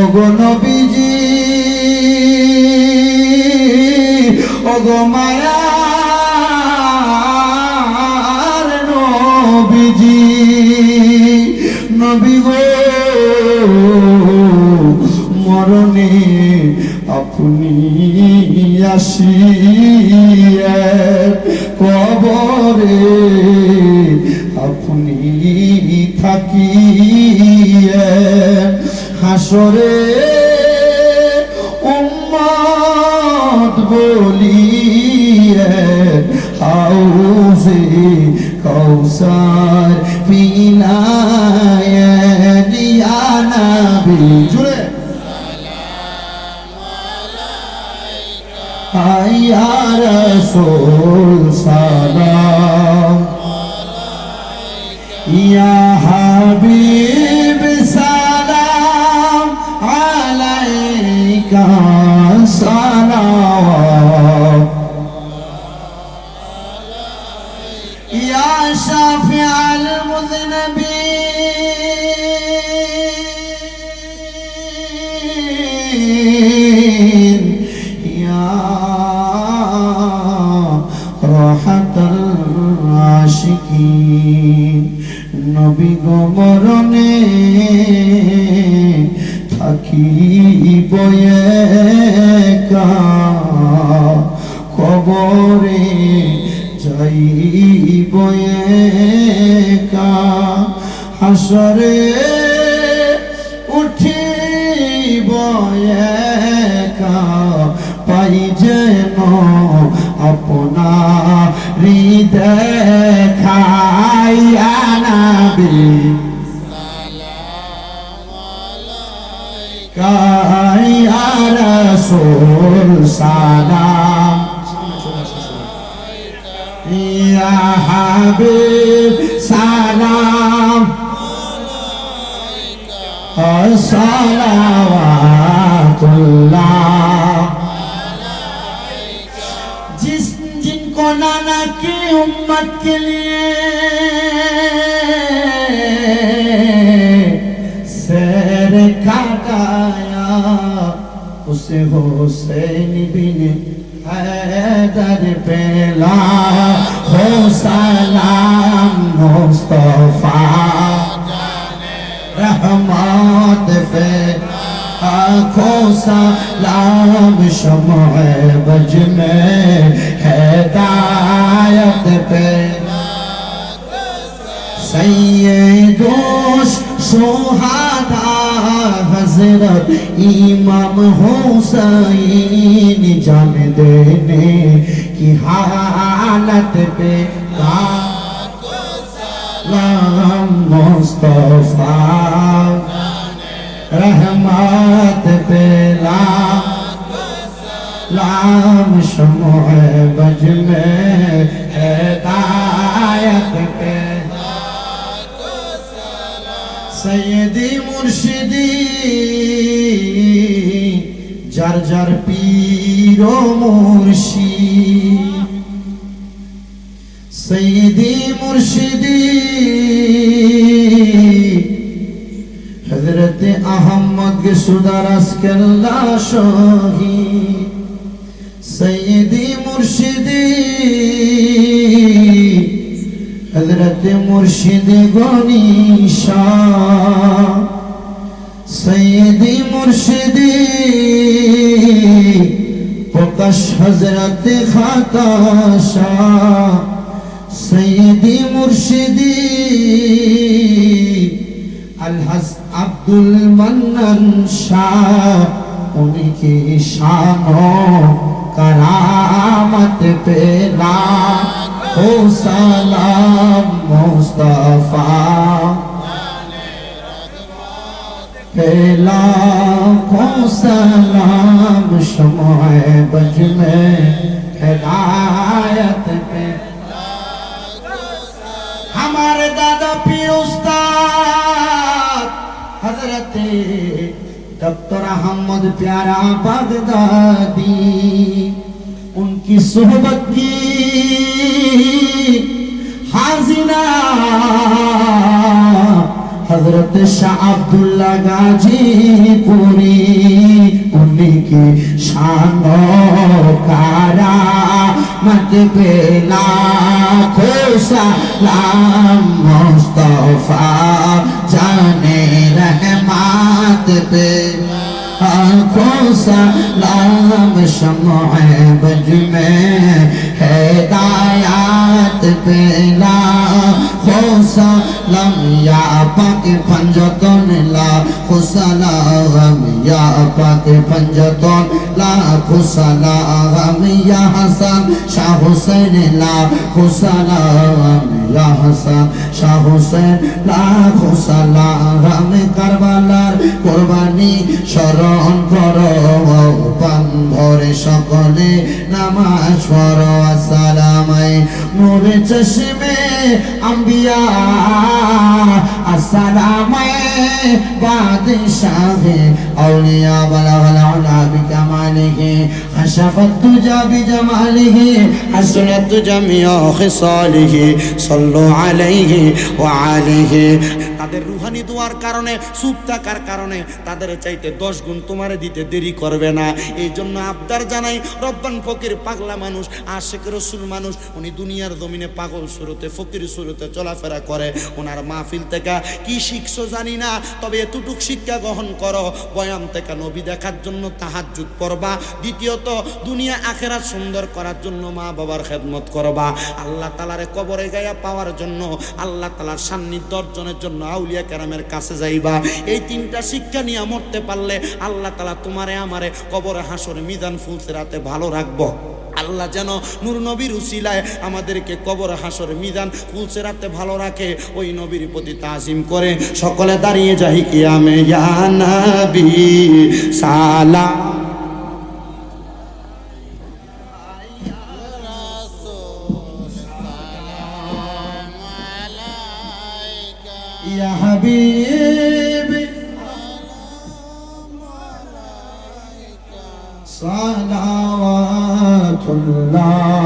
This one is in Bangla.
ওগো নবীজি মায়ার নবীজি নবী গো মরণে আপনি আসিয়ে হাসরে উম্মত বলিয়ে হাউজে কৌসার দিয়া নবী জুড়ে আয়া রসুল সালাম। নবী গো মরণে থাকি বয়েকা খবরে যাই বয়েকা হাসরে উঠি বয়েকা পাই যেন আপনা হৃদয় নাবি কাইয়া রসুল সালাম ইয়া হাবিব সালাম सलावातुल्लाह जिस जिनको नाना की उम्मत के लिए সে হোসেন বিনে হায়দার পেলা হো সালাম মুস্তফা রহমত পে আখো সালাম সময় বজ মে হেদায়ত পে সৈয়দোষ সোহাদা হজরত ইমাম হোসাইন জান দেনে কি হালত পে কালাম মুস্তফা। রহমত পে লাম শমুহ বজ মে হেদায়ত পে। সৈয়দি মুর্শিদ যার পীর মুর্শি সৈদি মুর্শিদি হজরত আহম্মদ সুদারাস কেল্লা সহি সৈদি মুর্শিদি হজরত মুর্শিদ গনি শাহ। সৈয়দি মুর্শিদি, প্রকাশ হজরত খাতা সৈয়দি মুর্শিদি আলহাস আব্দুল মান্নান শাহ। উনি কি শাহ কারামত পেলা? ও সালাম মুস্তাফা। को सलाम शमाए बज में हिदायत पे हमारे दादा पीर उस्ताद हजरत डॉक्टर अहमद प्यारा बगदादी उनकी सोहबत की हाजिना হজরত শাহ আব্দুল্লাহ গাজীপুরি উনি কি সাঙ্গ কারা মত জানে রহমাত आपको सलाम शमह बज में हैदायात पेला हो सलम या पक पंजतन ला खुसलाम या पक पंजतन ला खुसलाम या हसन शाह हुसैन ला खुसलाम या हसन शाह हुसैन ला खुसलाम करबला কোরবানি স্মরণ কর ভরে সকলে নামাজ পড়ো। আসালামাই নূরে চশমে আম্বিয়া। আসসালামাই বাদশাহ আউলিয়া বালাগাল আলা বিকামালিহি, হাসাফাত তুজা বিজামালিহি, হাসনাত তুজা মিয়া খিসালিহি, সাল্লু আলাইহি ওয়া আলিহি। তাদের রুহানি দোয়ার কারণে সুপ থাকার কারণে তাদের চাইতে দশ গুণ তোমারে দিতে দেরি করবে না। এই জন্য আবদার জানাই, রব্বান ফকির পাগলা মানুষ, আশেক রসুল মানুষ, উনি দুনিয়ার জমিনে পাগল সুরতে, ফকির সুরতে চলাফেরা করে। ওনার মাহফিল থেকে কি শিখছো জানি না তবে এতটুক শিক্ষা গ্রহণ করো বয়াম থেকে নবী দেখার জন্য তাহাজ্জুদ পড়বা। দ্বিতীয়ত, দুনিয়া আখেরা সুন্দর করার জন্য মা বাবার খেদমত করবা। আল্লাহ তালারে কবরে গায়া পাওয়ার জন্য, আল্লাহ তালার সান্নিধ্য অর্জনের জন্য আউলিয়া কেরামের কাছে যাইবা। এই তিনটা শিক্ষা নিয়ে মরতে পারলে আল্লাহ তালা তোমারে আমারে কবরে হাসরে মিজান ফুলসে রাতে ভালো রাখব। আল্লাহ যেন নূর নবীর উসিলায় আমাদেরকে কবর হাসর মিদান ফুলসে রাখতে ভালো রাখে ওই নবীর প্রতি তাজিম করে সকলে দাঁড়িয়ে যাই কি আমে সালা Yeah, Habib. 啦。